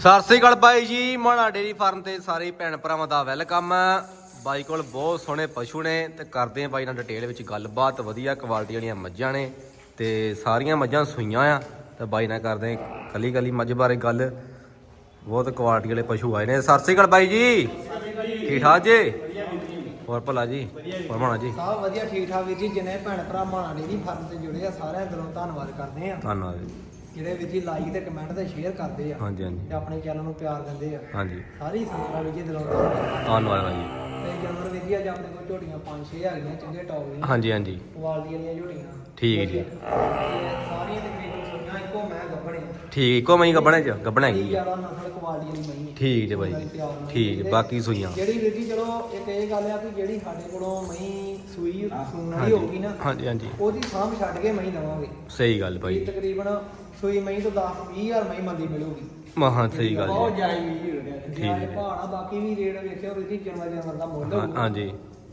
ਸਤਿ ਸ੍ਰੀ ਅਕਾਲ ਬਾਈ ਜੀ ਮਾਣਾ dairy farm ਤੇ ਸਾਰੇ ਭੈਣ ਭਰਾਵਾਂ ਦਾ ਵੈਲਕਮ। ਬਾਈ ਕੋਲ ਬਹੁਤ ਸੋਹਣੇ ਪਸ਼ੂ ਨੇ ਤੇ ਕਰਦੇ ਆ ਬਾਈ ਨਾਲ ਡਿਟੇਲ ਵਿੱਚ ਗੱਲਬਾਤ ਵਧੀਆ ਕੁਆਲਿਟੀ ਵਾਲੀਆਂ ਮੱਝਾਂ ਨੇ ਤੇ ਸਾਰੀਆਂ ਮੱਝਾਂ ਸੂਈਆਂ ਆ ਤੇ ਬਾਈ ਨਾਲ ਕਰਦੇ ਕੱਲੀ ਕੱਲੀ ਮੱਝ ਬਾਰੇ ਗੱਲ। ਬਹੁਤ ਕੁਆਲਿਟੀ ਵਾਲੇ ਪਸ਼ੂ ਆਏ ਨੇ। ਸਤਿ ਸ੍ਰੀ ਅਕਾਲ ਬਾਈ ਜੀ। ਠੀਕ ਠਾਕ ਜੀ? ਹੋਰ ਭਲਾ ਜੀ? ਹੋਰ ਮਾਣਾ ਜੀ? ਸਭ ਵਧੀਆ ਠੀਕ ਠਾਕ ਵੀਰ ਜੀ। ਜਿਨੇ ਭੈਣ ਭਰਾ ਮਾਣਾ ਡੇਰੀ ਫਾਰਮ ਤੇ ਜੁੜੇ ਆ ਸਾਰਿਆਂ ਦਿਲੋਂ ਧੰਨਵਾਦ ਕਰਦੇ ਆ। ਧੰਨਵਾਦ। ਜੀ ਜਿਹੜੇ ਵੀਰ ਜੀ ਲਾਈਕ ਤੇ ਕਮੈਂਟ ਤੇ ਸ਼ੇਅਰ ਕਰਦੇ ਆ ਹਾਂਜੀ ਹਾਂਜੀ। ਤੇ ਆਪਣੇ ਚੈਨਲ ਨੂੰ ਪਿਆਰ ਦਿੰਦੇ ਆ। ਹਾਂਜੀ। ਸਾਰੀ ਸੰਗਤਾਂ ਵੀਰ ਜੀ ਦਿਲੋਂ ਧੰਨਵਾਦ ਧੰਨਵਾਦ ਬਾਈ ਜੀ। ਤੇ ਜਾਨਵਰ ਵੀਰ ਜੀ ਅੱਜ ਆਪਣੇ ਕੋਲ ਝੋਟੀਆਂ 5-6 ਹੈਗੀਆਂ ਚੰਗੇ ਟੌਪ ਦੀਆਂ ਹਾਂਜੀ ਹਾਂਜੀ। ਕੁਆਲਿਟੀ ਵਾਲੀਆਂ ਝੋਟੀਆਂ। ਠੀਕ ਹੈ ਜੀ। ਤੇ ਸਾਰੀਆਂ ਤਕਰੀਬਨ ਇੱਕੋ ਮੈਂ ਠੀਕ ਇੱਕੋ ਮਈ ਗੱਬਣੇ ਚ ਗੱਬਣਾ ਹੈਗੀ ਆ? ਜ਼ਿਆਦਾ ਨਸਲ ਕੁਆਲਿਟੀ ਵਾਲੀ ਮਹੀਂ ਹੈ ਠੀਕ ਜੀ ਬਾਈ ਜੀ ਠੀਕ ਬਾਕੀ ਸੂਈਆਂ। ਜਿਹੜੀ ਵੀਰ ਜੀ ਚਲੋ ਇੱਕ ਇਹ ਗੱਲ ਆ ਕਿ ਜਿਹੜੀ ਸਾਡੇ ਕੋਲੋਂ ਮਹੀਂ ਸੂਈ ਸੂਣ ਵਾਲੀ ਹੋਊਗੀ ਨਾ ਹਾਂਜੀ ਹਾਂਜੀ। ਉਹਦੀ ਸਾਂਭ ਛੱਡ ਕੇ ਮਹੀਂ ਦਵਾਂਗੇ ਸਹੀ ਗੱਲ ਬਾਈ। ਤਕਰੀਬਨ ਸੂਈ ਮਹੀਂ ਤੋਂ 10 20000 ਮਹੀਂ ਮੰਦੀ ਮਿਲੂਗੀ। ਮਹਾਂ ਸਹੀ ਗੱਲ ਬਹੁਤ ਜੀ ਜਾਇਜ਼ ਵੀ ਹੋ ਗਿਆ ਠੀਕ ਹੈ। ਠੀਕ ਪਹਾੜਾ ਬਾਕੀ ਵੀ ਰੇਟ ਵੇਖਿਓ ਵੀ ਜੀ ਜਨਵਰ ਜਨਵਰ ਦਾ ਮੁੱਲ ਹਾਂ- ਹੋਊਗਾ। ਹਾਂਜੀ।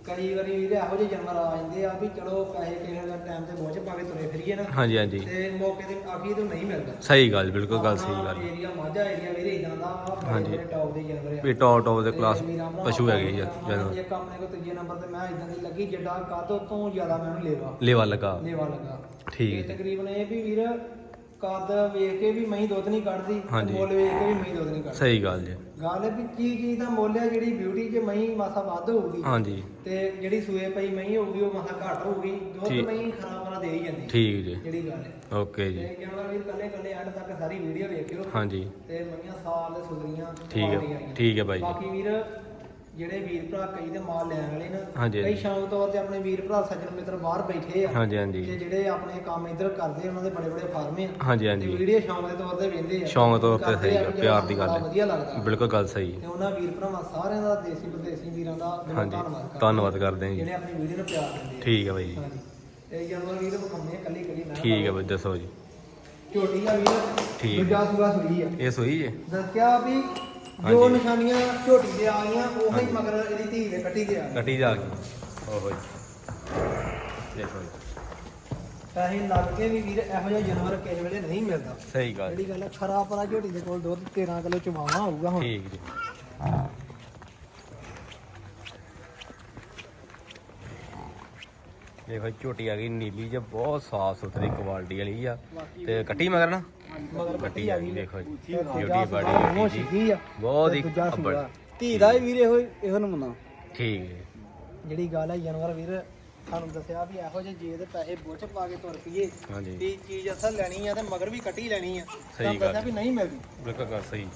ਕਈ ਵਾਰੀ ਵੀਰੇ ਇਹੋ ਜਿਹੇ ਜਾਨਵਰ ਆ ਜਾਂਦੇ ਆ ਵੀ ਚਲੋ ਪੈਸੇ ਕਿਸੇ ਦਾ ਟਾਈਮ ਤੇ ਬੋਝ ਪਾ ਕੇ ਤੁਰੇ ਫਿਰੀਏ ਨਾ। ਹਾਂਜੀ ਹਾਂਜੀ। ਤੇ ਮੌਕੇ ਤੇ ਆਖੀ ਤੋਂ ਨਹੀਂ ਮਿਲਦਾ। ਸਹੀ ਗੱਲ ਬਿਲਕੁਲ ਗੱਲ ਸਹੀ ਗੱਲ। ਏਰੀਆ ਮਾਝਾ ਏਰੀਆ ਵੀਰੇ ਇਦਾਂ ਦਾ ਆ ਹਾਂਜੀ। ਟੌਪ ਦੇ ਜਾਨਵਰ ਆ। ਵੀ ਟੌਪ ਟੌਪ ਦੇ ਕਲਾਸ ਪਸ਼ੂ ਹੈਗੇ ਜੀ ਹਾਂ, ਜਾਨਵਰ। ਇੱਕ ਆਪਣੇ ਕੋ ਤੀਜੇ ਨੰਬਰ ਤੇ ਮੈਂ ਇਦਾਂ ਦੀ ਲੱਗੀ ਜਿੱਡਾ ਕਾਦੋ ਤੋਂ ਜ਼ਿਆਦਾ ਮੈਨੂੰ ਲੇਵਾ। ਲੇਵਾ ਲਗਾ। ਲੇਵਾ ਲੱਗਾ। ਠੀਕ ਹੈ। ਤਕਰੀਬਨ ਇਹ ਵੀ ਵੀਰ ਕੱਦ ਵੇਖ ਕੇ ਵੀ ਮਹੀਂ ਦੁੱਧ ਨਹੀਂ ਕੱਢਦੀ ਹਾਂਜੀ। ਮੁੱਲ ਵੇਖ ਕੇ ਵੀ ਮਹੀਂ ਦੁੱਧ ਨਹੀਂ ਕੱਢਦੀ। ਸਹੀ ਗੱਲ ਜੀ। ਗੱਲ ਹੈ ਵੀ ਕੀ ਚੀਜ਼ ਦਾ ਮੁੱਲ ਹੈ ਜਿਹੜੀ ਬਿਊਟੀ 'ਚ ਮਹੀਂ ਮਾਸਾ ਵੱਧ ਹੋਊਗੀ। ਹਾਂਜੀ। ਤੇ ਜਿਹੜੀ ਸੂਏ ਪਈ ਮਹੀਂ ਹੋਊਗੀ ਉਹ ਮਾਸਾ ਘੱਟ ਹੋਊਗੀ। ਦੁੱਧ ਠੀਕ। ਮਹੀਂ ਖਰਾ ਖਰਾ ਦੇ ਹੀ ਜਾਂਦੀ ਠੀਕ ਜੀ। ਜਿਹੜੀ ਗੱਲ ਹੈ। ਓਕੇ ਜੀ। ਤੇ ਜਾਨਵਰ ਵੀਰ ਕੱਲੇ ਕੱਲੇ ਐਂਡ ਤੱਕ ਸਾਰੀ ਵੀਡੀਓ ਵੇਖਿਓ। ਹਾਂਜੀ। ਤੇ ਮਈਆਂ ਸਾਲ ਸੁਧਰੀਆਂ ਠੀਕ ਹੈ। ਠੀਕ ਹੈ ਬਾਈ ਜੀ। ਬਾਕੀ ਵੀਰ ਜਿਹੜੇ ਵੀਰ ਭਰਾ ਕਈ ਤੇ ਮਾਲ ਲੈਣ ਵਾਲੇ ਨਾ ਹਾਂਜੀ, ਕਈ ਹਾਂਜੀ। ਸ਼ੌਂਕ ਤੌਰ ਤੇ ਆਪਣੇ ਵੀਰ ਭਰਾ ਸੱਜਣ ਮਿੱਤਰ ਬਾਹਰ ਬੈਠੇ ਆ। ਹਾਂਜੀ ਤੇ ਹਾਂਜੀ ਜਿਹੜੇ ਆਪਣੇ ਕੰਮ ਇੱਧਰ ਕਰਦੇ ਆ, ਉਹਨਾਂ ਦੇ ਬੜੇ ਬੜੇ ਫਾਰਮ ਆ। ਹਾਂਜੀ ਤੇ ਹਾਂਜੀ ਵੀਡੀਓ ਸ਼ੌਂਕ ਦੇ ਤੌਰ ਤੇ ਵੇਂਦੇ ਆ। ਸ਼ੌਂਕ ਤੌਰ ਤੇ ਕਰਦੇ ਸਹੀ ਆ ਪਿਆਰ ਦੀ ਗੱਲ ਹੈ। ਵਧੀਆ ਲੱਗਦਾ। ਬਿਲਕੁਲ ਗੱਲ ਸਹੀ। ਤੇ ਉਹਨਾਂ ਵੀਰ ਭਰਾਵਾਂ ਸਾਰਿਆਂ ਦਾ ਦੇਸੀ ਵਿਦੇਸੀ ਵੀਰਾਂ ਦਾ ਦਿਲੋਂ ਹਾਂਜੀ ਧੰਨਵਾਦ ਕਰਦੇ ਧੰਨਵਾਦ ਕਰਦੇ ਹਾਂ ਜੀ। ਜਿਹੜੇ ਆਪਣੀ ਵੀਡੀਓ ਨੂੰ ਪਿਆਰ ਦਿੰਦੇ ਆ। ਠੀਕ ਹੈ ਬਾਈ ਜੀ। ਹਾਂਜੀ। ਤੇ ਜਾਨਵਰ ਵੀਰ ਆ ਕੱਲੀ ਕੱਲੀ ਮੈਂ ਠੀਕ ਹੈ ਬਾਈ ਦੱਸੋ ਜੀ। ਝੋਟੀ ਦਾ ਵੀਰ ਠੀਕ। ਦੂਜਾ ਸੂਆ ਸੂਈ ਆ। ਇਹ ਸੋਈ ਜੀ? ਦੱਸਿਆ ਵੀ ਜੋ। ਨਿਸ਼ਾਨੀਆਂ ਝੋਟੀ ਤੇ ਆ ਗਈਆਂ ਉਹੀ ਮਗਰ ਇਹਦੀ ਧੀ ਦੇ ਕੱਟੀ ਤੇ ਆ ਗਈ। ਕੱਟੀ ਜਾ ਗਈ। ਓਹੋ ਜੀ। ਦੇਖੋ ਜੀ। ਪੈਸੇ ਲੱਗ ਕੇ ਵੀ ਵੀਰ ਇਹੋ ਜਿਹਾ ਜਾਨਵਰ ਕਿਸੇ ਵੇਲੇ ਨਹੀਂ ਮਿਲਦਾ। ਸਹੀ ਗੱਲ। ਜਿਹੜੀ ਗੱਲ ਹੈ ਖਰਾ ਪਰਾ ਝੋਟੀ ਦੇ ਕੋਲ ਦੁੱਧ 13 ਕਿਲੋ ਚਵਾਵਾ ਹੋਊਗਾ ਹੁਣ। ਠੀਕ ਜੀ। ਦੇਖੋ ਝੋਟੀ ਆ ਗਈ ਨੀਲੀ ਜੇ ਬਹੁਤ ਸਾਫ਼ ਸੁਥਰੀ ਕੁਆਲਿਟੀ ਵਾਲੀ ਆ। ਤੇ ਕੱਟੀ ਮਗਰ ਨਾ? ਮਗਰ ਕੱਟੀ ਆ ਗਈ ਦੇਖੋ ਜੀ। ਤੇ ਸੂਆ ਬੜੀ ਜੀ। ਸਿੱਧੀ ਆ। ਬਹੁਤ ਤੇ ਹੀ ਦੂਜਾ ਅੱਬੜ। ਸੂਆ ਧੀ ਦਾ ਵੀ ਵੀਰ ਇਹੋ ਇਹੋ ਨਮੂਨਾ। ਠੀਕ ਹੈ। ਜਿਹੜੀ ਗੱਲ ਹੈ ਜਾਨਵਰ ਵੀਰ ਸਾਨੂੰ ਦੱਸਿਆ ਵੀ ਇਹੋ ਜਿਹੇ ਜੇ ਦੇ ਪੈਸੇ ਬੁੱਝ ਪਾ ਕੇ ਤੁਰ ਪਈਏ। ਹਾਂਜੀ। ਵੀ ਚੀਜ਼ ਅਸਲ ਲੈਣੀ ਆ ਤੇ ਮਗਰ ਵੀ ਕੱਟੀ ਲੈਣੀ ਆ। ਸਹੀ ਤੁਹਾਨੂੰ ਗੱਲ। ਦੱਸਿਆ ਵੀ ਨਹੀਂ ਮਿਲਦੀ। ਬਿਲਕੁਲ ਗੱਲ ਸਹੀ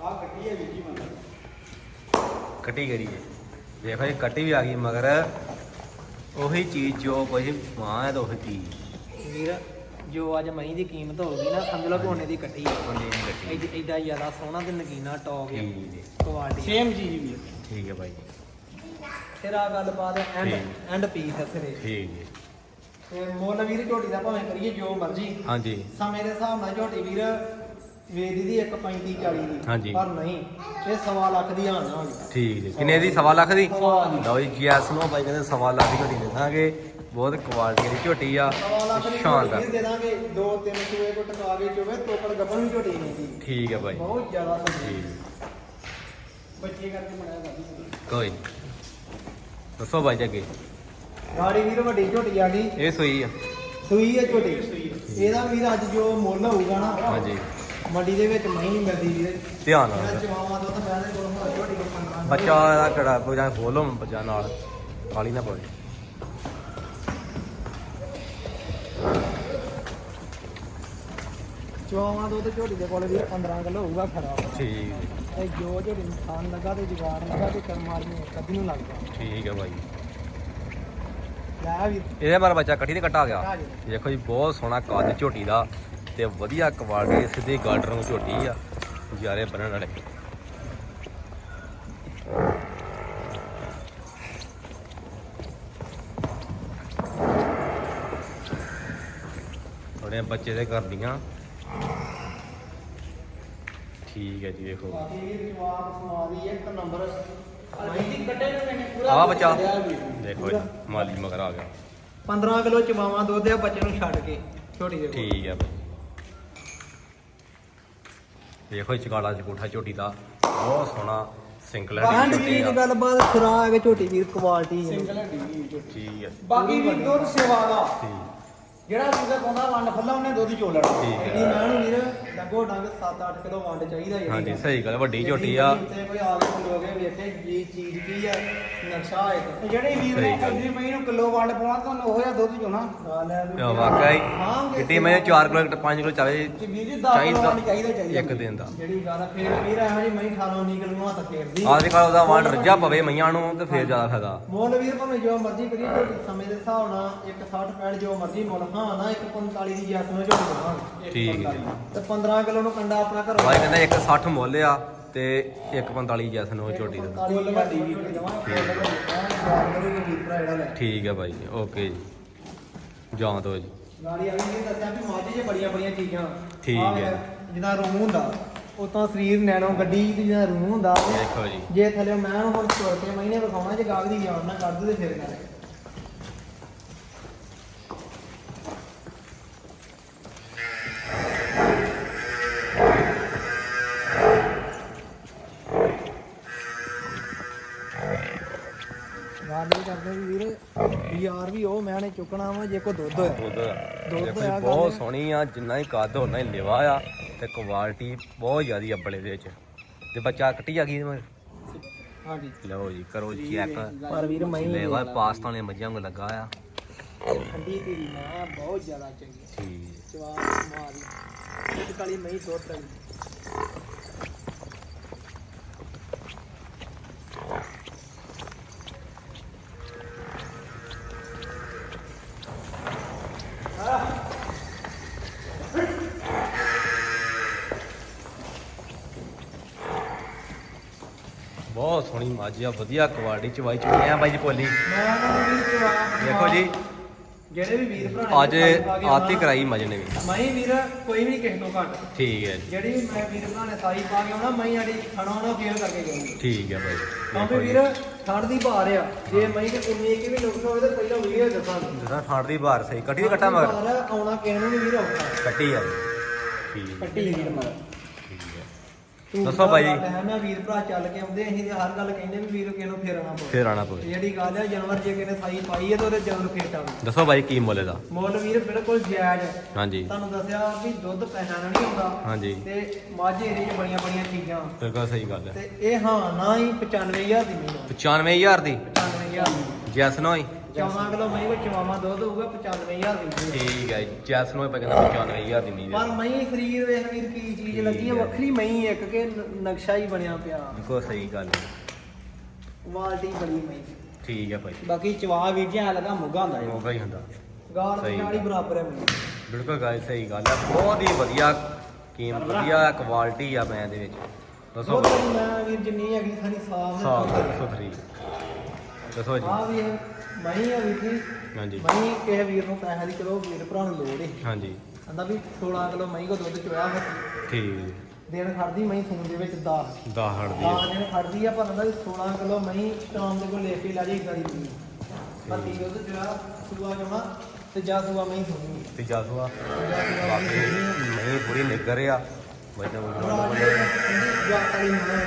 ਆ ਕੱਟੀ ਹੈ ਵੀਰ ਜੀ ਕੱਟੀ ਕਰੀਏ ਦੇਖੋ ਇਹ ਕੱਟੀ ਵੀ ਆ ਗਈ ਮਗਰ ਉਹੀ ਚੀਜ਼ ਜੋ ਕੋਈ ਮਾਂ ਹੈ ਤਾਂ ਉਹੀ ਚੀਜ਼। ਵੀਰ ਜੋ ਅੱਜ ਮਹੀਂ ਦੀ ਕੀਮਤ ਹੋਊਗੀ ਨਾ ਸਮਝ ਲਓ ਕੋਨੇ ਦੀ ਕੱਟੀ ਹੈ। ਉਹਨੇ ਨਹੀਂ ਕੱਟੀ ਐਡੀ ਐਡਾ ਜ਼ਿਆਦਾ ਸੋਹਣਾ ਤੇ ਨਗੀਨਾ ਟੌਪ ਹੈ। ਠੀਕ ਹੈ। ਕੁਆਲਿਟੀ ਸੇਮ ਚੀਜ਼ ਵੀ ਠੀਕ ਹੈ ਭਾਈ। ਫਿਰ ਆ ਗੱਲਬਾਤ ਐਂਡ ਠੀਕ। ਐਂਡ ਪੀਸ ਹੈ ਸਿਰੇ। ਠੀਕ ਹੈ। ਤੇ ਮੁੱਲ ਵੀਰ ਝੋਟੀ ਦਾ ਭਾਵੇਂ ਕਰੀਏ ਜੋ ਮਰਜ਼ੀ। ਹਾਂਜੀ। ਸਮੇਂ ਦੇ ਹਿਸਾਬ ਨਾਲ ਝੋਟੀ ਵੀਰ ਵੇਚਦੀ ਦੀ 1.35 40 ਦੀ ਹਾਂਜੀ। ਪਰ ਨਹੀਂ ਇਹ ਸਵਾ ਲੱਖ ਦੀ ਹਾਨ ਨਾ ਹੋਈ ਠੀਕ ਜੀ। ਕਿੰਨੇ ਦੀ? ਸਵਾ ਲੱਖ ਦੀ? ਸਵਾ ਲੱਖ। ਲਓ ਜੀ ਜੈਸ ਨੂੰ ਭਾਈ ਕਹਿੰਦੇ ਸਵਾ ਲੱਖ ਦੀ ਝੋਟੀ ਦੇ ਦਾਂਗੇ ਬਹੁਤ ਕੁਆਲਿਟੀ ਦੀ ਝੋਟੀ ਆ। ਸਵਾ ਲੱਖ ਦੀ ਝੋਟੀ ਸ਼ਾਨਦਾਰ ਵੀਰ ਦੇ ਦਾਂਗੇ ਦੋ ਤਿੰਨ ਸੂਏ ਕੋ ਟਕਾ ਕੇ ਚੋਵੇ ਤੋਕੜ ਗੱਬਣ ਵੀ ਝੋਟੀ ਨਹੀਂ ਦੀ ਠੀਕ ਹੈ ਭਾਈ ਬਹੁਤ ਜ਼ਿਆਦਾ ਸੁਣਦੀ ਠੀਕ। ਬੱਚੇ ਕਰਕੇ ਬਣਾਇਆ ਕਰਦੀ ਕੋਈ ਨੀ। ਦੱਸੋ ਭਾਈ ਜੀ ਅੱਗੇ। ਗਾੜੀ ਵੀਰ ਵੱਡੀ ਝੋਟੀ ਆ ਗਈ। ਇਹ ਸੋਈ ਆ। ਸੂਈ ਹੈ ਝੋਟੀ ਇਹਦਾ ਵੀਰ ਅੱਜ ਜੋ ਮੁੱਲ ਹੋਊਗਾ ਨਾ ਹਾਂਜੀ। ਮੰਡੀ ਦੇ ਵਿੱਚ ਮਹੀਂ ਨਹੀਂ ਮਿਲਦੀ ਵੀਰ ਧਿਆਨ ਨਾਲ। ਜਵਾਵਾਂ ਤਾਂ ਮੈਂ ਦੇ ਕੋਲ ਹੁਣ ਝੋਟੀ ਬੱਚਾ ਦਾ। ਕੜਾ ਖੋਲੋ ਬੱਚਾ ਨਾਲ। ਕਾਲੀ ਨਾ ਪਵੇ। ਜਵਾਵਾਂ ਤੇ ਝੋਟੀ ਦੇ ਕੋਲ ਵੀਰ 15 ਕਿਲੋ ਹੋਊਗਾ ਖਰਾ ਠੀਕ। ਜੀ, ਤੇ ਜੋ ਝੋਟੀ ਨੂੰ ਖਾਣ ਲੱਗਾ ਤੇ ਜੁਗਾੜ ਲੱਗਾ ਤੇ ਕਰਮ ਕਦੀ ਨੂੰ ਲੱਗਦਾ। ਠੀਕ ਹੈ ਭਾਈ ਲੈ ਵੀਰ। ਇਹਦੇ ਬੱਚਾ ਕੱਟੀ ਤੇ ਕੱਟਾ ਆ ਗਿਆ। ਦੇਖੋ ਜੀ ਬਹੁਤ ਸੋਹਣਾ ਕੱਦ ਝੋਟੀ ਦਾ। ਤੇ ਵਧੀਆ ਕੁਆਲਿਟੀ ਸਿੱਧੀ ਗਾਰਡਰ ਨੂੰ ਝੋਟੀ ਆ। ਜਾਰੇ ਬਣਨ ਵਾਲੇ। ਥੋੜੇ ਬੱਚੇ ਦੇ ਕਰਦੀਆਂ ਠੀਕ ਹੈ ਜੀ ਦੇਖੋ ਆ ਬੱਚਾ। ਦੇਖੋ ਜੀ ਮਾਲੀ ਮਗਰ ਆ ਗਿਆ। 15 ਕਿਲੋ ਚਵਾਵਾਂ ਦੁੱਧ ਆ ਬੱਚੇ ਨੂੰ ਛੱਡ ਕੇ। ਛੋਟੀ ਜਿਹੀ ਠੀਕ ਹੈ। ਬਾਈ ਦੇਖੋ ਚਕਾਲਾ ਚਕੂਠਾ ਝੋਟੀ ਦਾ। ਬਹੁਤ ਸੋਹਣਾ ਸਿੰਗਲ ਬਾਹਰ ਹੈਡੀ ਦੀ ਝੋਟੀ ਆ। ਗੱਲਬਾਤ ਖੁਰਾਕ ਝੋਟੀ ਵੀਰ ਕੁਆਲਿਟੀ ਠੀਕ ਹੈ। ਬਾਕੀ ਵੀ ਦੁੱਧ ਸੇਵਾ ਦਾ। ਠੀਕ। ਜਿਹੜਾ ਦੁੱਧ ਪਾਉਂਦਾ ਵੰਡ ਫੱਲਾ ਉਹਨੇ ਦੁੱਧ ਚੋਲਣਾ ਠੀਕ ਹੈ। ਇਹਦੀ ਮੈਂ ਨੂੰ ਵੀਰ ਡੰਗੋ ਡੰਗ 7-8 ਕਿਲੋ ਵੰਡ ਚਾਹੀਦਾ ਜਿਹੜੀ ਹਾਂਜੀ ਸਹੀ ਗੱਲ ਹੈ, ਵੱਡੀ ਝੋਟੀ ਆ। ਉੱਤੇ ਕੋਈ ਆ ਕੇ ਖਲੋਗੇ ਵੇਖੇ ਜੀ ਚੀਜ਼ ਕੀ ਆ ਨਕਸ਼ਾ ਇੱਕ। ਤੇ ਜਿਹੜੇ ਵੀਰ ਸਹੀ ਨੇ ਗੱਲ। ਕੰਦੀ ਮਈ ਨੂੰ ਕਿਲੋ ਵੰਡ ਪਾਉਣਾ ਤੁਹਾਨੂੰ ਉਹ ਜਿਹਾ ਦੁੱਧ ਚੋਣਾ। ਨਾਲ ਹੈ ਵੀ ਇਹ ਵਾਕਈ ਹਾਂ, ਕਿਤੇ ਮੈਂ 4 ਕਿਲੋ 5 ਕਿਲੋ ਚਾਵੇ ਤੇ ਵੀਰ ਜੀ 10 ਕਿਲੋ ਵੰਡ ਚਾਹੀਦਾ ਚਾਹੀਦਾ। ਇੱਕ ਦਿਨ ਦਾ। ਜਿਹੜੀ ਗੱਲ ਆ, ਫੇਰ ਵੀਰ ਇਹੋ ਜਿਹੀ ਮੈਂ 18 19 ਕਿਲੋ ਹੱਥ ਫੇਰਦੀ। ਆਹ ਦੇ ਕਾਲ ਉਹਦਾ ਵਾਂਡ ਰੱਜਾ ਪਵੇ ਮਈਆਂ ਨੂੰ ਤੇ ਫੇਰ ਜ਼ਿਆਦਾ ਫਾਇਦਾ। ਮੁੱਲ ਵੀਰ ਭਾਵੇਂ ਜੋ ਮਰਜ਼ੀ ਕਰੀ ਝੋਟੀ ਸਮੇਂ ਦੇ ਹਿਸਾਬ ਨਾਲ 160 65 ਜੋ ਮਰਜ਼ੀ ਮੁੱਲ ਹਾਂ ਨਾ 145 ਦੀ ਜੈਸ ਨੂੰ ਝੋਟੀ ਦਵਾਂਗੇ ਠੀਕ ਹੈ ਜੀ। ਤੇ 15 ਕਿਲੋ ਨੂੰ ਕੰਡਾ ਆਪਣਾ ਘਰੋਂ ਭਾਈ ਕਹਿੰਦਾ 160 ਮੁੱਲ ਆ ਤੇ 145 ਜੈਸਨ ਉਹ ਝੋਟੀ ਦਾ। ਮੁੱਲ ਵੱਡੀ ਵੀ ਦਵਾਂਗੇ। ਮੁੱਲ ਵੱਡੀ ਦਵਾਂਗੇ। ਕਰੂਗੇ ਵੀਰ ਭਰਾ ਜਿਹੜਾ ਲੈ। ਠੀਕ ਹੈ ਬਾਈ ਜੀ ਓਕੇ ਜੀ। ਜਾਂ ਦੋ ਜੀ। ਗਾੜੀ ਆ ਵੀ ਦੱਸਿਆ ਵੀ ਮਾਝੇ 'ਚ ਬੜੀਆਂ ਬੜੀਆਂ ਚੀਜ਼ਾਂ। ਠੀਕ ਆਹ ਹੈ। ਵੇਖ, ਜਿੱਦਾਂ ਰੂਮ ਹੁੰਦਾ ਉਤੋਂ ਸਰੀਰ ਨੈਣੋ ਗੱਡੀ ਦੀ ਜਿੱਦਾਂ ਰੂਮ ਹੁੰਦਾ। ਦੇਖੋ ਜੀ। ਜੇ ਥੱਲੇ ਮੈਂ ਹੁਣ ਛੋੜ ਕੇ ਮਹੀਨੇ ਵਿਖਾਉਣਾ ਜੇ ਗਾਗ ਦੀ ਜਾਨ ਨਾ ਕੱਢ ਦੇ ਫਿਰ ਕਰ ਯਾਰ ਵੀ ਉਹ ਮੈਂ ਨੇ ਚੁੱਕਣਾ ਵਾ ਜੇ ਕੋ ਦੁੱਧ ਹੋਇਆ। ਦੁੱਧ ਦੁੱਧ ਦੇਖੋ ਜੀ, ਬਹੁਤ। ਸੋਹਣੀ ਆ ਜਿੰਨਾ ਹੀ ਕੱਦ ਉਹਨਾਂ ਹੀ ਲਿਵਾ ਆ ਤੇ ਕੁਆਲਿਟੀ ਬਹੁਤ ਜ਼ਿਆਦੀ ਅੱਬਲੇ ਦੇ ਵਿੱਚ। ਤੇ ਬੱਚਾ ਕੱਟੀ ਆ ਗਈ ਇਹਦੇ ਮਗਰ? ਹਾਂਜੀ। ਲਓ ਜੀ ਕਰੋ ਚੈੱਕ ਪਰ ਵੀਰ ਮੈਂ ਲੈਵਾ ਪਾਸਤਾਂ ਨੇ ਮੱਝਾਂ ਨੂੰ ਲੱਗਾ ਆ। ਠੰਡੀ ਤੇਰੀ ਮਾਂ ਬਹੁਤ ਜ਼ਿਆਦਾ ਚੰਗੀ। ਠੀਕ। ਜਵਾਬ ਮਾਰੀ ਇੱਕ ਕਾਲੀ ਮਹੀਂ ਦੁੱਧ ਤੱਕ ਬਹੁਤ ਸੋਹਣੀ ਮੱਝ ਆ ਵਧੀਆ ਕੁਆਲਿਟੀ ਚ ਵਾਈ ਚੁੱਕੀ ਆ ਬਾਈ ਜੀ ਭੋਲੀ। ਮੈਂ ਵੀਰ ਦੇਖੋ ਜੀ ਜਿਹੜੇ ਵੀ ਵੀਰ ਭਰਾ ਅੱਜ ਆਤੀ ਕਰਾਈ ਮੱਝ ਨੇ ਵੀ। ਮਹੀਂ ਵੀਰ ਕੋਈ ਵੀ ਕਿਸੇ ਤੋਂ ਘੱਟ। ਠੀਕ ਹੈ ਜਿਹੜੀ ਵੀ ਮੈਂ ਵੀਰ ਭਰਾ ਨੇ ਸਾਈ ਪਾ ਕੇ ਆਉਣਾ ਮਹੀਂ ਸਾਡੀ ਖਾਣਾ ਉਹਨਾਂ ਫੇਰ ਕਰਕੇ ਜਾਊਗੀ ਠੀਕ ਹੈ ਬਾਈ ਕਿਉਂਕਿ। ਵੀਰ ਠੰਡ ਦੀ ਭਾਰ ਆ। ਜੇ ਮਹੀਂ ਤੇ ਉਨੀ ਇੱਕ ਵੀ ਨੁਕਸ ਹੋਵੇ ਤਾਂ ਪਹਿਲਾਂ ਵੀਡੀਓ ਦੱਸਾਂਗੇ। ਜਿੱਦਾਂ ਠੰਡ ਦੀ ਬਾਰ ਸਹੀ ਕੱਟੀ ਦੀ ਕੱਟਾ ਮਗਰ। ਆਉਣਾ ਕਿਸੇ ਨੂੰ ਨਹੀਂ ਵੀਰ ਔਖਾ। ਕੱਟੀ ਆ। ਠੀਕ। ਕੱਟੀ ਵੀਰ ਮਗਰ ਦੱਸੋ ਬਾਈ। ਜੀ। ਮੈਂ ਮੈਂ ਵੀਰ ਭਰਾ ਚੱਲ ਕੇ ਆਉਂਦੇ ਅਸੀਂ ਤੇ ਹਰ ਗੱਲ ਕਹਿੰਦੇ ਵੀ ਵੀਰ ਕਿਸੇ ਨੂੰ ਫੇਰਣਾ ਪਵੇ ਫੇਰ ਆਣਾ ਪਵੇ ਜਿਹੜੀ ਗੱਲ ਹੈ ਜਾਨਵਰ ਜੇ ਕਿਸੇ ਨੇ ਸਾਈ ਪਾਈ ਹੈ ਤਾਂ ਉਹਦੇ ਜਾਨਵਰ ਫੇਟ ਦੱਸੋ ਬਾਈ ਕੀ ਮੁੱਲ ਦਾ ਮੁੱਲ ਵੀਰ ਬਿਲਕੁਲ ਜਾਇਜ਼ ਹਾਂਜੀ। ਤੁਹਾਨੂੰ ਦੱਸਿਆ ਵੀ ਦੁੱਧ ਪੈਸਾ ਨਾਲ ਨਹੀਂ ਹੁੰਦਾ ਹਾਂਜੀ। ਤੇ ਮਾਝੇ ਏਰੀਏ 'ਚ ਬੜੀਆਂ ਬੜੀਆਂ ਚੀਜ਼ਾਂ। ਬਿਲਕੁਲ ਸਹੀ ਗੱਲ ਹੈ ਤੇ ਇਹ ਹਾਂ ਨਾ ਹੀ 95000 ਦੀ ਨਹੀਂ 95000 ਦੀ? 95000 ਦੀ। ਜੈਸ ਨੋਈ 14 ਕਿਲੋ ਮਹੀਂ ਕੋ ਚਵਾਵਾ ਦੁੱਧ ਹੋਊਗਾ 95000 ਦੀ ਠੀਕ ਹੈ ਜੀ, ਜੈਸ ਨੋਈ ਪੈ ਕਹਿੰਦਾ 95000 ਦੀ ਨਹੀਂ ਪਰ ਮਹੀਂ ਸਰੀਰ ਵੇਖ ਵੀਰ ਕੀ ਚੀਜ਼ ਲੱਗੀ ਹੈ ਵੱਖਰੀ ਮਹੀਂ ਇੱਕ ਕੇ ਨ- ਨਕਸ਼ਾ ਹੀ ਬਣਿਆ ਪਿਆ। ਬਿਲਕੁਲ ਸਹੀ ਗੱਲ ਹੈ ਕੁਆਲਿਟੀ ਬੜੀ ਮਹੀਂ ਠੀਕ ਹੈ ਭਾਈ। ਬਾਕੀ ਚਵਾ ਵੀਰ ਜੀ ਐ ਲਗਾ ਮੁੱਗਾ ਹੁੰਦਾ ਜੀ। ਮੌਕਾ ਹੀ ਹੁੰਦਾ ਗਾਲ ਸਹੀ ਦੇ ਨਾਲ ਹੀ ਗੱਲ। ਬਰਾਬਰ ਹੈ ਮਹੀਂ ਬਿਲਕੁਲ ਗੱਲ ਸਹੀ ਗੱਲ ਹੈ ਬਹੁਤ ਹੀ ਵਧੀਆ ਕੀਮਤ ਵਧੀਆ ਕੁਆਲਿਟੀ ਆ ਮੈਂ ਦੇ ਵਿੱਚ। ਦੱਸੋ ਦੁੱਧ ਦੀ ਮੈਂ ਵੀਰ ਜਿੰਨੀ ਹੈਗੀ ਸਾਰੀ ਸਾਫ਼ ਸੁਥਰੀ ਦੱਸੋ ਜੀ। ਆ ਵੀ ਮਹੀਂ ਆ ਵੀਰ ਜੀ। ਹਾਂਜੀ। ਮਹੀਂ ਕਿਸੇ ਵੀਰ ਨੂੰ ਪੈਸਾ ਦੀ ਚਲੋ ਵੀਰ ਭਰਾ ਨੂੰ ਲੋੜ ਏ। ਹਾਂਜੀ। ਕਹਿੰਦਾ ਵੀ 16 ਕਿਲੋ ਮਹੀਂ ਕੋ ਦੁੱਧ ਚੋਇਆ ਫਿਰ ਠੀਕ। ਦਿਨ ਖੜਦੀ ਮਹੀਂ ਸੂਣ ਦੇ ਵਿੱਚ 10 ਦਾਹੜ ਦੀ 10 ਦਿਨ ਖੜਦੀ ਆ ਪਰ ਕਹਿੰਦਾ ਵੀ 16 ਕਿਲੋ ਮਹੀਂ ਸਟਾਮ ਦੇ ਕੋਲ ਲੈ ਕੇ ਲਾ ਜੇ ਇਦਾਂ ਦੀ। ਪੀ ਬਾਕੀ ਦੁੱਧ ਚੋਇਆ ਸੂਆ ਜਮਾ ਤੇ ਜਾ ਸੂਆ ਮਹੀਂ ਸੂਣੀ। ਤੇ ਜਾਸੂਆ ਜਾ ਬਾਕੀ ਨਹੀਂ ਪੂਰੀ ਨਿੱਗਰ ਆ। ਜਾਤਾਲੀ ਮਹੀਂ।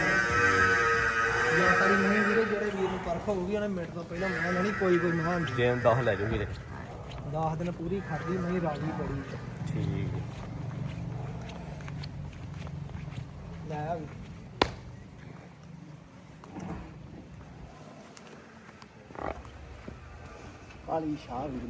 ਵੀਰੇ ਨੂੰ ਪਰਖ ਹੋਊਗੀ ਉਹਨੇ ਮਿੰਟ ਤੋਂ ਪਹਿਲਾਂ ਮੈਂ ਲੈਣੀ ਕੋਈ ਕੋਈ ਮਹਾਂ ਜੇ 10 ਲੈ ਜੂਗੀ ਤੇ। 10 ਦਿਨ ਪੂਰੀ ਖੜਦੀ ਮਹੀਂ ਰਾਜੀ ਬੜੀ। ਠੀਕ ਹੈ। ਲੈ ਆ ਵੀ। ਕਾਲੀ ਸ਼ਾਹ ਵੀਰ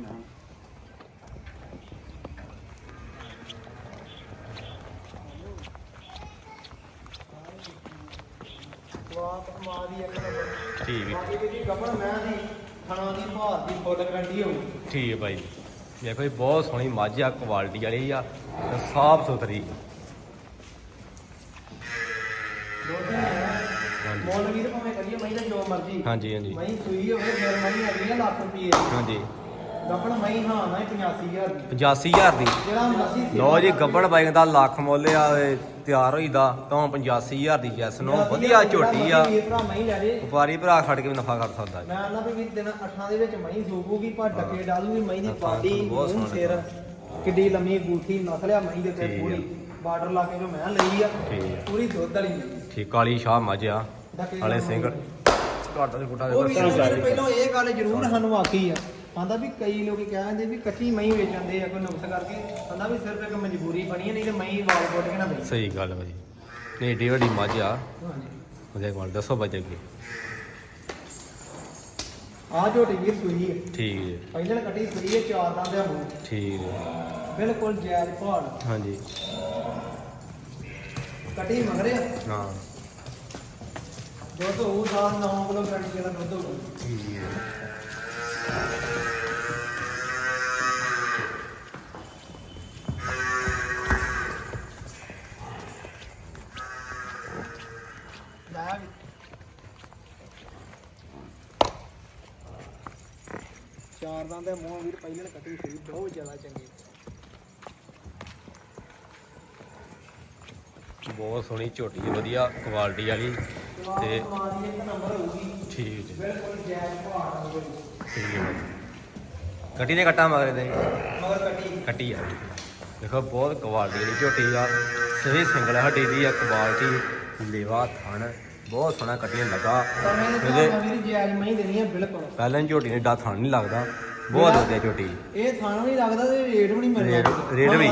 ਮੈਂ ਵਾਹ ਮਾਂ ਦੀ ਇੱਕ ਨੰਬਰ। ਠੀਕ ਹੈ। ਬਾਕੀ ਦੀ ਗੱਬੜ ਮੈਂ ਦੀ ਖਾਣਾ ਦੀ ਭਾਰ ਦੀ ਫੁੱਲ ਗਰੰਟੀ ਹੋਊ। ਠੀਕ ਹੈ ਭਾਈ ਜੀ। ਦੇਖੋ ਜੀ ਬਹੁਤ ਸੋਹਣੀ ਮੱਝ ਆ ਕੁਆਲਿਟੀ ਵਾਲੀ ਆ ਤੇ ਸਾਫ਼ ਸੁਥਰੀ। ਦੁੱਧ ਹੈ ਹਾਂਜੀ। ਮੋਲ ਵੀਰ ਭਾਵੇਂ ਕਰੀਏ ਮਹੀਂ ਦਾ ਜੋ ਮਰਜ਼ੀ। ਹਾਂਜੀ ਹਾਂਜੀ। ਮਹੀਂ ਸੂਈ ਹੋਵੇ ਫਿਰ ਹੈਗੀ ਆ ਲੱਖ ਰੁਪਏ ਹਾਂਜੀ। ਗੱਪਣ ਮਈ ਹਾਂ ਨਾ 85000 ਦੀ। 85000 ਦੀ? ਜਿਹੜਾ ਮਰਜ਼ੀ ਲੋ ਜੀ ਗੱਬੜ ਬਾਈਕ ਦਾ ਲੱਖ ਮੁੱਲ ਆ ਇਹ ਤਿਆਰ ਹੋਈ ਦਾ ਤਾਂ 85000 ਦੀ ਜੈਸ ਨੂੰ। ਵਧੀਆ ਝੋਟੀ ਆ। ਵੀਰ ਭਰਾ ਮਈ ਲੈ ਜੇ। ਵਪਾਰੀ ਭਰਾ ਖੜ ਕੇ ਵੀ ਨਫਾ ਕਰ ਸਕਦਾ ਮੈਂ ਆਨਾ ਵੀ ਦਿਨ ਅੱਠਾਂ ਦੇ ਵਿੱਚ ਮਈ ਸੂਬੂਗੀ ਪਰ ਡੱਕੇ ਡਾਲੂਗੀ ਮਈ ਦੀ ਬਹੁਤ ਮੂੰਹ ਸਿਰ ਕਿੱਡੀ ਲੰਮੀ ਗੂਠੀ ਨਸਲਿਆ ਮਈ ਦੇ ਤੇ। ਪੂਰੀ ਬਾਰਡਰ ਲਾ ਕੇ ਜੋ ਮੈਂ ਲਈ ਆ। ਪੂਰੀ ਦੁੱਧ ਵਾਲੀ ਠੀਕ ਕਾਲੀ ਸ਼ਾਹ ਮੱਝ ਆ। ਹਲੇ। ਸਿੰਗਲ ਘੱਟ ਦੇ ਫੁੱਟਾਂ ਦੇ ਪਹਿਲਾਂ ਇਹ ਗੱਲ ਜ਼ਰੂਰ ਸਾਨੂੰ ਆਖੀ ਆ। ਆਂਦਾ ਵੀ ਕਈ ਲੋਕ ਕਹਿੰਦੇ ਵੀ ਕੱਚੀ ਮਈ ਵੇਚਣਦੇ ਆ ਕੋਈ ਨੁਕਸ ਕਰਕੇ। ਆਂਦਾ ਵੀ ਸਿਰਫ ਇੱਕ ਮਜਬੂਰੀ ਬਣੀ ਹੈ ਨਹੀਂ ਤੇ ਮਈ ਵਾਲ ਕੋਟ ਕੇ ਨਾ ਦੇ ਸਹੀ ਗੱਲ ਭਾਜੀ ਨਹੀਂ ਏਡੀ ਵੱਡੀ ਮੱਝ ਆ। ਹਾਂਜੀ। ਉਹਦੇ ਕੋਲ ਦੱਸੋ ਬੱਜੇ ਕੀ ਆ ਝੋਟੀ ਵੀਰ ਸੂਈ ਹੈ ਠੀਕ ਜੀ। ਪਹਿਲਾਂ ਕੱਟੀ ਸੂਈ ਹੈ ਚਾਰ ਦੰਦ ਦਾ ਮੂੰਹ ਠੀਕ ਹੈ ਬਿਲਕੁਲ ਜਾਇਜ਼ ਭਾੜ। ਹਾਂਜੀ। ਕੱਟੀ ਮਗਰੇ ਆ। ਹਾਂ। ਦੁੱਧ ਉਹ ਦਾ 9 ਕਿਲੋ ਗਰੰਟੀ ਦਾ ਦੁੱਧ ਹੋਊਗਾ। ਠੀਕ ਹੈ ਚਾਰ ਦੇ ਮੂੰਹ ਵੀਰ ਪਹਿਲਾਂ ਕੱਟੀ ਸੂਈ ਬਹੁਤ ਜ਼ਿਆਦਾ ਚੰਗੀ। ਬਹੁਤ ਸੋਹਣੀ ਝੋਟੀ ਹੈ ਵਧੀਆ ਕੁਆਲਿਟੀ ਵਾਲੀ ਤੇ ਮਾਰੀ ਇੱਕ ਨੰਬਰ ਹੋਊਗੀ ਠੀਕ ਜੀ। ਬਿਲਕੁਲ ਜਾਇਜ਼ ਭਾੜ ਹੋਊਗੀ ਠੀਕ ਹੈ ਭਾਜੀ। ਕੱਟੀ ਦੇ ਕੱਟਾ ਮਗਰੇ ਦੇ ਮਗਰ ਕੱਟੀ। ਕੱਟੀ ਆ। ਦੇਖੋ ਬਹੁਤ ਕੁਆਲਿਟੀ ਦੀ ਝੋਟੀ ਆ। ਸਹੀ ਸਿੰਗਲ ਹੱਡੀ ਦੀ ਆ ਕੁਆਲਿਟੀ ਲੇਵਾ ਥਣ। ਬਹੁਤ ਸੋਹਣਾ ਕੱਟੀ ਲੱਗਾ। ਇਹਦੇ ਦੇਣੀ ਬਿਲਕੁਲ। ਪਹਿਲਾਂ ਝੋਟੀ ਨੇ ਡਾ ਥਣ ਨਹੀਂ ਲੱਗਦਾ। ਬਹੁਤ ਵਧੀਆ ਝੋਟੀ। ਇਹ ਥਾਣਾ ਨਹੀਂ ਲੱਗਦਾ ਤੇ ਰੇਟ ਵੀ ਨਹੀਂ ਮਿਲਦਾ। ਰੇਟ- ਵੀ?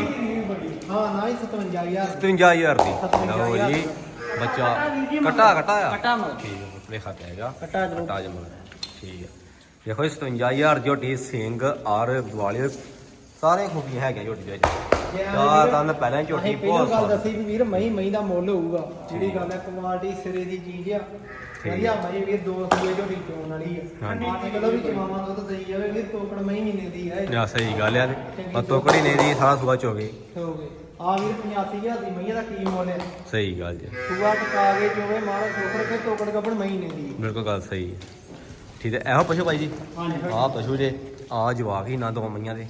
ਹਾਂ ਨਾ ਹੀ 57000 57000 ਦੀ। 57,000 ਲਓ ਜੀ ਬੱਚਾ। ਕੱਟਾ ਕੱਟਾ ਆ? ਕੱਟਾ ਮਗਰ। ਠੀਕ ਹੈ ਕੱਟਾ ਜਰੂਰ। ਕੱਟਾ ਜਮਾ ਠੀਕ ਹੈ ਦੇਖੋ ਇਹ 57000 ਝੋਟੀ ਸਿੰਘ ਆਰ ਦਿਵਾਲੀ ਸਾਰੇ ਖੂਬੀਆਂ ਹੈਗੀਆਂ ਝੋਟੀ ਦੇ ਵਿੱਚ। ਚਾਰ ਦੰਦ ਪਹਿਲਾਂ ਹੀ ਝੋਟੀ ਅਸੀਂ ਪਹਿਲਾਂ ਬਹੁਤ ਗੱਲ ਸਵਾਦ ਦੱਸੀ ਵੀ ਵੀਰ ਮਹੀਂ ਮਹੀਂ ਦਾ ਮੁੱਲ ਹੋਊਗਾ। ਜਿਹੜੀ ਗੱਲ ਹੈ ਕੁਆਲਿਟੀ ਸਿਰੇ ਦੀ ਚੀਜ਼ ਆ। ਵਧੀਆ ਮਹੀਂ ਵੀਰ ਦੋ ਸੂਏ ਝੋਟੀ ਚੋਣ ਵਾਲੀ ਆ। ਹਾਂਜੀ। ਮਾਂ ਕਿਲੋ ਵੀ ਚਵਾਵਾਂ ਦੁੱਧ ਦੇਈ ਜਾਵੇ ਵੀਰ ਤੋਕੜ ਮਹੀਂ ਮਹੀਨੇ ਦੀ ਆ ਇਹ। ਜਾਂ ਸਹੀ ਗੱਲ ਆ ਪਰ ਤੋਕੜੀ ਨੇ ਦੀ ਸਾਰਾ ਸੁਆ ਚੋਗੇ ਹੋ ਗਏ ਆ ਵੀਰ 85000 ਦੀ ਮਈਆਂ ਦਾ ਕੀ ਮੁੱਲ ਹੈ ਸਹੀ ਗੱਲ ਜੀ। ਸੂਆ ਟਕਾ ਕੇ ਚੋਵੇ ਮਾਰਾ ਤੋਕੜ ਕੇ ਤੋਕੜ ਕੱਪੜ ਮਹੀਨੇ ਦੀ ਬਿਲਕੁਲ ਗੱਲ ਸਹੀ ਹੈ ਠੀਕ ਹੈ। ਇਹੋ ਪਸ਼ੂ ਭਾਈ ਜੀ। ਆਹ ਪਸ਼ੂ ਜੇ ਆ ਜਵਾਕ ਹੀ ਨਾ ਦੋ ਮਈਆਂ ਦੇ।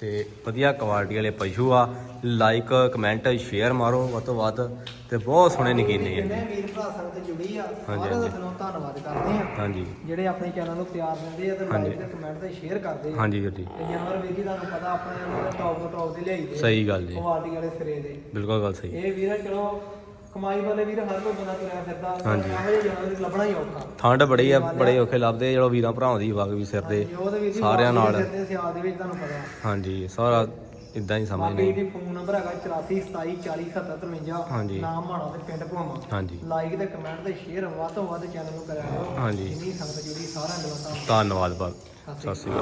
ਤੇ ਵਧੀਆ ਕੁਆਲਿਟੀ ਵਾਲੇ ਪਸ਼ੂ ਆ। ਲਾਈਕ ਕਮੈਂਟ ਸ਼ੇਅਰ ਮਾਰੋ ਵੱਧ ਤੋਂ ਵੱਧ। ਤੇ ਬਹੁਤ ਸੋਹਣੇ ਜਿੰਨੇ ਆ। ਵੀਰ ਭਰਾ ਸੰਗਤ ਜੁੜੀ ਆ। ਸਾਰਿਆਂ ਦਾ। ਦਿਲੋਂ ਧੰਨਵਾਦ ਕਰਦੇ ਆ। ਹਾਂਜੀ। ਜਿਹੜੇ ਆਪਣੇ ਚੈਨਲ ਨੂੰ ਪਿਆਰ ਦਿੰਦੇ ਆ ਤੇ। ਲਾਈਕ ਤੇ ਕਮੈਂਟ ਤੇ ਸ਼ੇਅਰ ਕਰਦੇ ਆ। ਹਾਂਜੀ ਜੀ। ਤੇ ਜਾਨਵਰ ਵੀਰ ਜੀ ਤੁਹਾਨੂੰ ਪਤਾ ਆਪਣੇ ਟੌਪ ਤੋਂ ਟੌਪ ਦੇ ਲਿਆਈ ਦੇ। ਸਹੀ ਗੱਲ ਜੀ। ਕੁਆਲਿਟੀ ਵਾਲੇ ਸਿਰੇ ਦੇ। ਬਿਲਕੁਲ ਗੱਲ ਸਹੀ। ਇਹ ਵੀਰ ਚਲੋ ਕਮਾਈ ਵਾਲੇ ਵੀਰ ਹਰ ਕੋਈ ਬੰਦਾ ਤੁਰਿਆ ਫਿਰਦਾ। ਹਾਂਜੀ। ਇਹੋ ਜਿਹੇ ਜਾਨਵਰ ਲੱਭਣਾ ਹੀ ਔਖਾ। ਠੰਡ ਬੜੀ ਆ ਬੜੇ ਔਖੇ ਲੱਭਦੇ ਜਦੋਂ ਵੀਰਾਂ ਭਰਾਵਾਂ ਦੀ ਵਗ ਵੀ ਸਿਰ ਹਾਂਜੀ, ਹੀ ਸਾਰਿਆਂ ਬਾਕੀ ਨਾਲ। ਫਿਰਦੇ ਸਿਆਲ ਦੇ ਵਿੱਚ ਤੁਹਾਨੂੰ ਪਤਾ ਹਾਂਜੀ ਸਾਰਾ ਇਦਾਂ ਹੀ ਸਮਝ ਬਾਕੀ ਨਹੀਂ ਦੀ ਫੋਨ ਨੰਬਰ ਹੈਗਾ 84 27 40 77 53 ਹਾਂਜੀ। ਨਾਮ ਮਾਣਾ ਤੇ ਪਿੰਡ ਭਵਾਂ ਹਾਂਜੀ। ਲਾਈਕ ਤੇ ਕਮੈਂਟ ਤੇ ਸ਼ੇਅਰ ਵੱਧ ਤੋਂ ਵੱਧ ਚੈਨਲ ਨੂੰ ਕਰਿਆ ਕਰੋ। ਹਾਂਜੀ। ਜਿੰਨੀ ਸੰਗਤ ਜੁੜੀ ਸਾਰਿਆਂ ਨੂੰ ਧੰਨਵਾਦ ਸਤਿ ਸਤਿ ਸ਼੍ਰੀ ਅਕਾਲ।